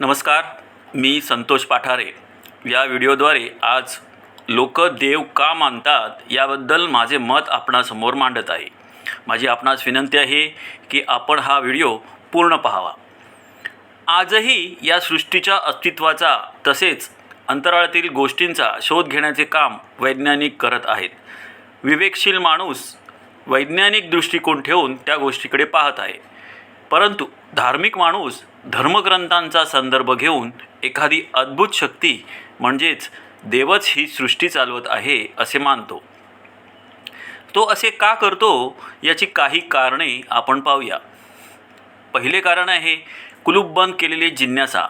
नमस्कार मी संतोष पाठारे. या व्हिडिओद्वारे आज लोक देव का मानतात याबद्दल माझे मत आपणासमोर मांडत आहे. माझी आपणास विनंती आहे की आपण हा व्हिडिओ पूर्ण पाहावा. आजही या सृष्टीच्या अस्तित्वाचा तसेच अंतराळातील गोष्टींचा शोध घेण्याचे काम वैज्ञानिक करत आहेत. विवेकशील माणूस वैज्ञानिक दृष्टिकोन ठेवून त्या गोष्टीकडे पाहत आहे. परंतु धार्मिक माणूस धर्मग्रंथांचा संदर्भ घेऊन एखादी अद्भुत शक्ती म्हणजेच देवच ही सृष्टी चालवत आहे असे मानतो. तो असे का करतो याची काही कारणे आपण पाहूया. पहिले कारण आहे कुलूपबंद केलेली जिज्ञासा.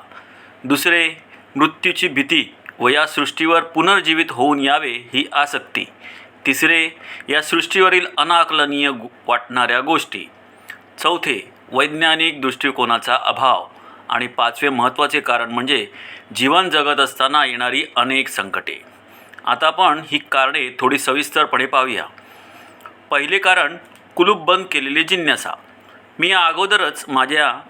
दुसरे मृत्यूची भीती व या सृष्टीवर पुनर्जीवित होऊन यावे ही आसक्ती. तिसरे या सृष्टीवरील अनाकलनीय वाटणाऱ्या गोष्टी. चौथे वैज्ञानिक दृष्टिकोनाचा अभाव आणि पाचवे महत्त्वाचे कारण म्हणजे जीवन जगत असताना येणारी अनेक संकटे. आता आपण ही कारणे थोडी सविस्तरपणे पाहूया. पहिले कारण कुलूप बंद केलेली जिज्ञासा. मी या अगोदरच माझ्या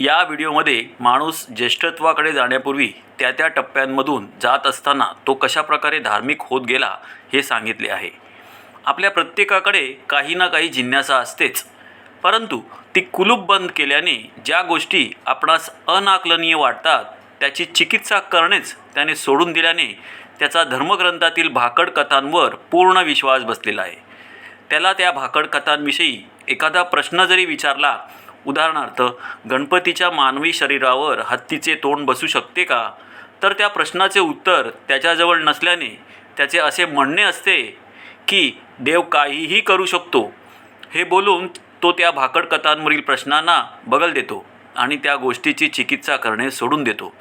या व्हिडिओमध्ये माणूस ज्येष्ठत्वाकडे जाण्यापूर्वी त्या त्या टप्प्यांमधून जात असताना तो कशाप्रकारे धार्मिक होत गेला हे सांगितले आहे. आपल्या प्रत्येकाकडे काही ना काही जिज्ञासा असतेच. परंतु ती कुलूप बंद केल्याने ज्या गोष्टी आपणास अनाकलनीय वाटतात त्याची चिकित्सा करणेच त्याने सोडून दिल्याने त्याचा धर्मग्रंथातील भाकड कथांवर पूर्ण विश्वास बसलेला आहे. त्याला त्या भाकड कथांविषयी एखादा प्रश्न जरी विचारला उदाहरणार्थ गणपतीच्या मानवी शरीरावर हत्तीचे तोंड बसू शकते का? तर त्या प्रश्नाचे उत्तर त्याच्याजवळ नसल्याने त्याचे असे म्हणणे असते की देव काहीही करू शकतो. हे बोलून तो त्या भाकड कथांवरील प्रश्नांना बगल देतो आणि त्या गोष्टीची चिकित्सा करणे सोडून देतो.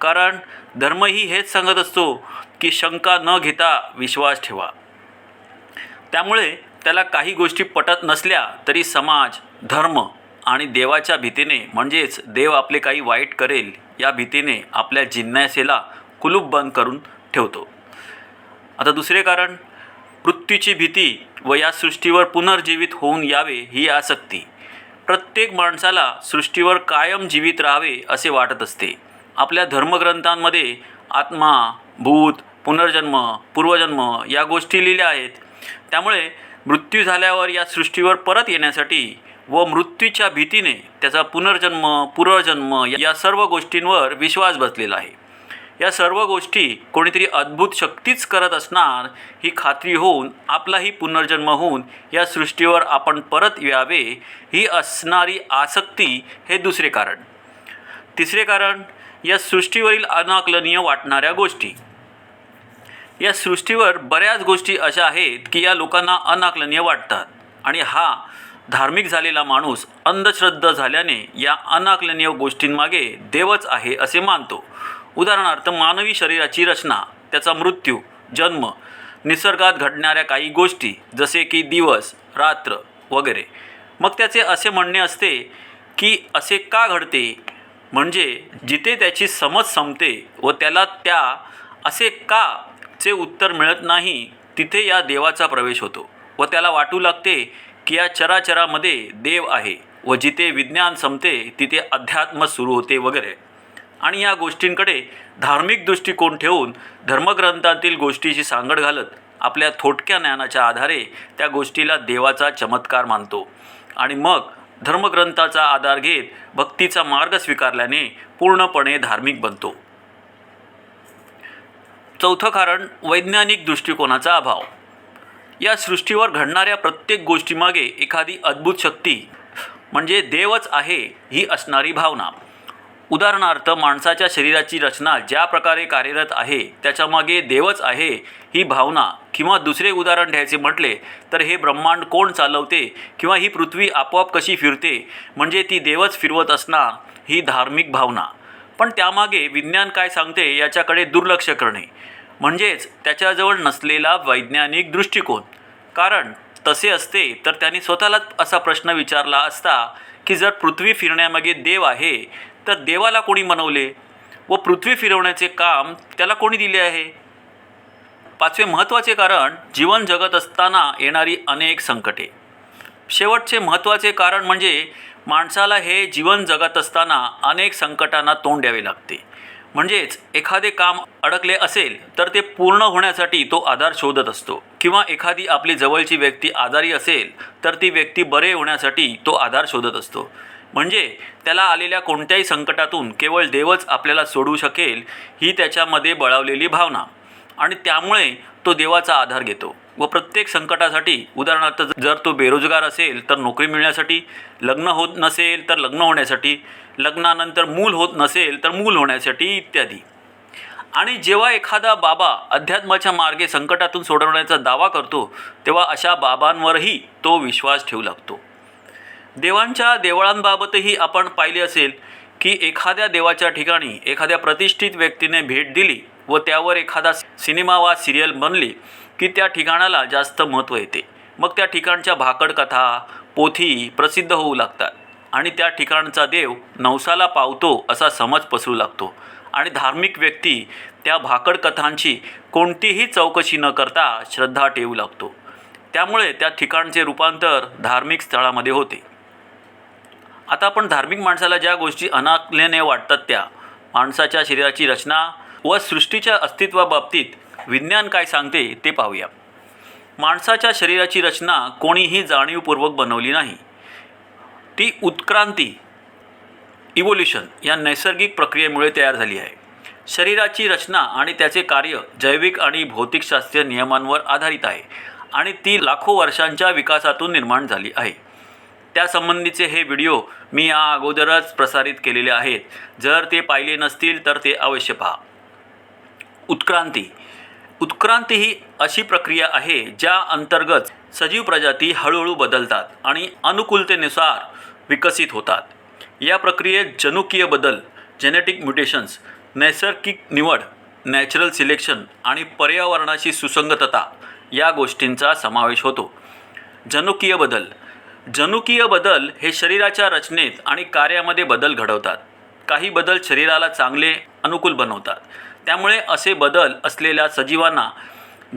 कारण धर्मही हेच सांगत असतो की शंका न घेता विश्वास ठेवा. त्यामुळे त्याला काही गोष्टी पटत नसल्या तरी समाज धर्म आणि देवाच्या भीतीने म्हणजेच देव आपले काही वाईट करेल या भीतीने आपल्या जिज्ञासेला कुलूप बंद करून ठेवतो. आता दुसरे कारण मृत्यूची भीती व या सृष्टीवर पुनर्जीवित होऊन यावे ही आसक्ती. प्रत्येक माणसाला सृष्टीवर कायम जीवित राहावे असे वाटत असते. आपल्या धर्मग्रंथांमध्ये आत्मा भूत पुनर्जन्म पूर्वजन्म या गोष्टी लिहिल्या आहेत. त्यामुळे मृत्यू झाल्यावर या सृष्टीवर परत येण्यासाठी व मृत्यूच्या भीतीने त्याचा पुनर्जन्म पूर्वजन्म या सर्व गोष्टींवर विश्वास बसलेला आहे. या सर्व गोष्टी कोणीतरी अद्भुत शक्तीच करत असणार ही खात्री होऊन आपलाही पुनर्जन्म होऊन या सृष्टीवर आपण परत यावे ही असणारी आसक्ती हे दुसरे कारण. तिसरे कारण या सृष्टीवरील अनाकलनीय वाटणाऱ्या गोष्टी. या सृष्टीवर बऱ्याच गोष्टी अशा आहेत की या लोकांना अनाकलनीय वाटतात आणि हा धार्मिक झालेला माणूस अंधश्रद्धा झाल्याने या अनाकलनीय गोष्टींमागे देवच आहे असे मानतो. उदाहरणार्थ मानवी शरीराची रचना त्याचा मृत्यू जन्म निसर्गात घडणाऱ्या काही गोष्टी जसे की दिवस रात्र वगैरे. मग त्याचे असे म्हणणे असते की असे का घडते? म्हणजे जिथे त्याची समज संपते व त्याला त्या असे का चे उत्तर मिळत नाही तिथे या देवाचा प्रवेश होतो व त्याला वाटू लागते की या चराचरामध्ये देव आहे व जिथे विज्ञान संपते तिथे अध्यात्म सुरू होते वगैरे. आणि या गोष्टींकडे धार्मिक दृष्टिकोन ठेवून धर्मग्रंथातील गोष्टीची सांगड घालत आपल्या थोटक्या ज्ञानाच्या आधारे त्या गोष्टीला देवाचा चमत्कार मानतो. आणि मग धर्मग्रंथाचा आधार घेत भक्तीचा मार्ग स्वीकारल्याने पूर्णपणे धार्मिक बनतो. चौथं कारण वैज्ञानिक दृष्टिकोनाचा अभाव. या सृष्टीवर घडणाऱ्या प्रत्येक गोष्टीमागे एखादी अद्भुत शक्ती म्हणजे देवच आहे ही असणारी भावना. उदाहरणार्थ माणसाच्या शरीराची रचना ज्या प्रकारे कार्यरत आहे त्याच्यामागे देवच आहे ही भावना किंवा दुसरे उदाहरण द्यायचे म्हटले तर हे ब्रह्मांड कोण चालवते किंवा ही पृथ्वी आपोआप कशी फिरते म्हणजे ती देवच फिरवत असणार ही धार्मिक भावना. पण त्यामागे विज्ञान काय सांगते याच्याकडे दुर्लक्ष करणे. म्हणजेच त्याच्याजवळ नसलेला वैज्ञानिक दृष्टिकोन. कारण तसे असते तर त्यांनी स्वतःलाच असा प्रश्न विचारला असता की जर पृथ्वी फिरण्यामागे देव आहे तर देवाला कोणी मनवले व पृथ्वी फिरवण्याचे काम त्याला कोणी दिले आहे? पाचवे महत्त्वाचे कारण जीवन जगत असताना येणारी अनेक संकटे. शेवटचे महत्त्वाचे कारण म्हणजे माणसाला हे जीवन जगत असताना अनेक संकटांना तोंड द्यावे लागते. म्हणजेच एखादे काम अडकले असेल तर ते पूर्ण होण्यासाठी तो आधार शोधत असतो. किंवा एखादी आपली जवळची व्यक्ती आजारी असेल तर ती व्यक्ती बरे होण्यासाठी तो आधार शोधत असतो. म्हणजे त्याला आलेल्या कोणत्याही संकटातून केवळ देवच आपल्याला सोडवू शकेल ही त्याच्यामध्ये बळावलेली भावना. आणि त्यामुळे तो देवाचा आधार घेतो व प्रत्येक संकटासाठी उदाहरणार्थ जर तो बेरोजगार असेल तर नोकरी मिळण्यासाठी लग्न होत नसेल तर लग्न होण्यासाठी लग्नानंतर मूल होत नसेल तर मूल होण्यासाठी इत्यादी. आणि जेव्हा एखादा बाबा अध्यात्माच्या मार्गे संकटातून सोडवण्याचा दावा करतो तेव्हा अशा बाबांवरही तो विश्वास ठेवू लागतो. देवांच्या देवळांबाबतही आपण पाहिले असेल की एखाद्या देवाच्या ठिकाणी एखाद्या प्रतिष्ठित व्यक्तीने भेट दिली व त्यावर एखादा सिनेमा वा सिरियल बनली की त्या ठिकाणाला जास्त महत्त्व येते. मग त्या ठिकाणच्या भाकड कथा पोथी प्रसिद्ध होऊ लागतात आणि त्या ठिकाणचा देव नवसाला पावतो असा समज पसरू लागतो. आणि धार्मिक व्यक्ती त्या भाकड कथांची कोणतीही चौकशी न करता श्रद्धा ठेवू लागतो. त्यामुळे त्या ठिकाणचे रूपांतर धार्मिक स्थळामध्ये होते. आता आपण धार्मिक माणसाला ज्या गोष्टी अनाकल्याने वाटतात त्या माणसाच्या शरीराची रचना व सृष्टीच्या अस्तित्वाबाबतीत विज्ञान काय सांगते ते पाहूया. माणसाच्या शरीराची रचना कोणीही जाणीवपूर्वक बनवली नाही. ती उत्क्रांती इव्होल्युशन या नैसर्गिक प्रक्रियेमुळे तयार झाली आहे. शरीराची रचना आणि त्याचे कार्य जैविक आणि भौतिकशास्त्रीय नियमांवर आधारित आहे आणि ती लाखो वर्षांच्या विकासातून निर्माण झाली आहे. त्यासंबंधीचे हे व्हिडिओ मी या अगोदरच प्रसारित केलेले आहेत. जर ते पाहिले नसतील तर ते अवश्य पहा. उत्क्रांती. उत्क्रांती ही अशी प्रक्रिया आहे ज्या अंतर्गत सजीव प्रजाती हळूहळू बदलतात आणि अनुकूलतेनुसार विकसित होतात. या प्रक्रियेत जनुकीय बदल जेनेटिक म्युटेशन्स नैसर्गिक निवड नॅचरल सिलेक्शन आणि पर्यावरणाशी सुसंगतता या गोष्टींचा समावेश होतो. जनुकीय बदल. जनुकीय बदल हे शरीराच्या रचनेत आणि कार्यामध्ये बदल घडवतात. काही बदल शरीराला चांगले अनुकूल बनवतात. त्यामुळे असे बदल असलेल्या सजीवांना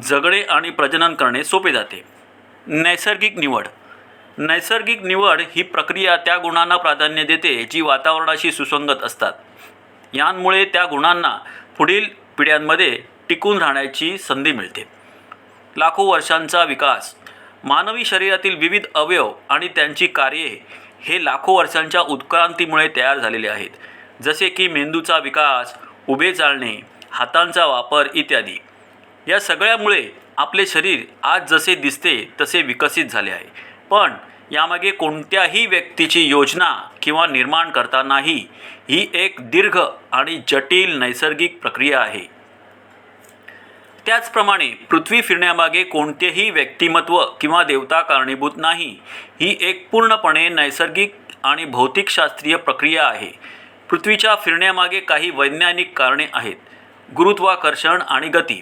जगणे आणि प्रजनन करणे सोपे जाते. नैसर्गिक निवड. नैसर्गिक निवड ही प्रक्रिया त्या गुणांना प्राधान्य देते जी वातावरणाशी सुसंगत असतात. यांमुळे त्या गुणांना पुढील पिढ्यांमध्ये टिकून राहण्याची संधी मिळते. लाखो वर्षांचा विकास मानवी शरीरातील विविध अवयव आणि त्यांची कार्ये हे लाखो वर्षांच्या उत्क्रांतीमुळे तयार झालेले आहेत. जसे की मेंदूचा विकास उभे चालणे हातांचा वापर इत्यादी. या सगळ्यामुळे आपले शरीर आज जसे दिसते तसे विकसित झाले आहे. पण यामागे कोणत्याही व्यक्तीची योजना किंवा निर्माण करतानाही ही एक दीर्घ आणि जटिल नैसर्गिक प्रक्रिया आहे. त्याचप्रमाणे पृथ्वी फिरण्यामागे कोणतेही व्यक्तिमत्व किंवा देवता कारणीभूत नाही. ही एक पूर्णपणे नैसर्गिक आणि भौतिकशास्त्रीय प्रक्रिया आहे. पृथ्वीच्या फिरण्यामागे काही वैज्ञानिक कारणे आहेत. गुरुत्वाकर्षण आणि गती.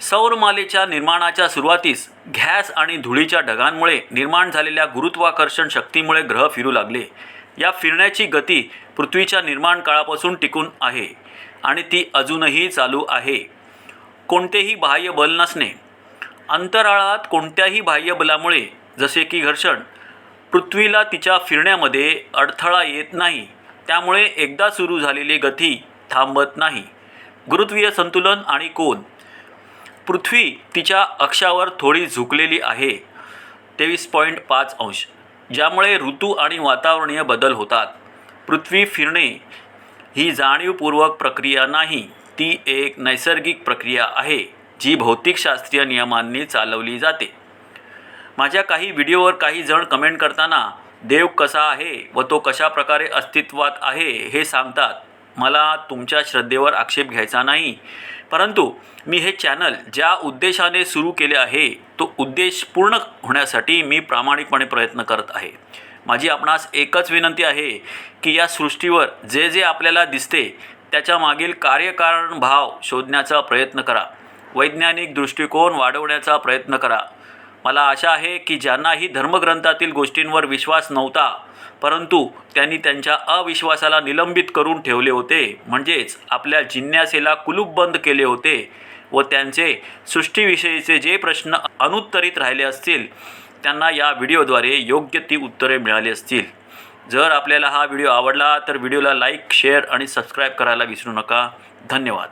सौरमालेच्या निर्माणाच्या सुरुवातीस घॅस आणि धुळीच्या ढगांमुळे निर्माण झालेल्या गुरुत्वाकर्षण शक्तीमुळे ग्रह फिरू लागले. या फिरण्याची गती पृथ्वीच्या निर्माण काळापासून टिकून आहे आणि ती अजूनही चालू आहे. कोणतेही बाह्य बल नसणे. अंतराळात कोणत्याही बाह्य बलामुळे जसे की घर्षण पृथ्वीला तिच्या फिरण्यामध्ये अडथळा येत नाही त्यामुळे एकदा सुरू झालेली गती थांबत नाही. गुरुत्वीय संतुलन आणि कोन. पृथ्वी तिच्या अक्षावर थोडी झुकलेली आहे. तेवीस पॉईंट पाच अंश. ज्यामुळे ऋतू आणि वातावरणीय बदल होतात. पृथ्वी फिरणे ही जाणीवपूर्वक प्रक्रिया नाही. ती एक नैसर्गिक प्रक्रिया आहे जी भौतिकशास्त्रीय नियमांनी चालवली जाते. माझ्या काही व्हिडिओवर काही जण कमेंट करताना देव कसा आहे व तो कशा प्रकारे अस्तित्वात आहे हे सांगतात. मला तुमच्या श्रद्धेवर आक्षेप घ्यायचा नाही. परंतु मी हे चॅनल ज्या उद्देशाने सुरू केले आहे तो उद्देश पूर्ण होण्यासाठी मी प्रामाणिकपणे प्रयत्न करत आहे. माझी आपणास एकच विनंती आहे की या सृष्टीवर जे जे आपल्याला दिसते त्याच्या मागील कार्यकारण भाव शोधण्याचा प्रयत्न करा. वैज्ञानिक दृष्टिकोन वाढवण्याचा प्रयत्न करा. मला आशा आहे की ज्यांनाही धर्मग्रंथातील गोष्टींवर विश्वास नव्हता परंतु त्यांनी त्यांच्या अविश्वासाला निलंबित करून ठेवले होते. म्हणजेच आपल्या जिज्ञासेला कुलूप बंद केले होते व त्यांचे सृष्टीविषयीचे जे प्रश्न अनुत्तरित राहिले असतील त्यांना या व्हिडिओद्वारे योग्य ती उत्तरे मिळाली असतील. जर आपल्याला हा व्हिडिओ आवडला तर व्हिडिओला लाईक शेअर आणि सबस्क्राईब करायला विसरू नका. धन्यवाद.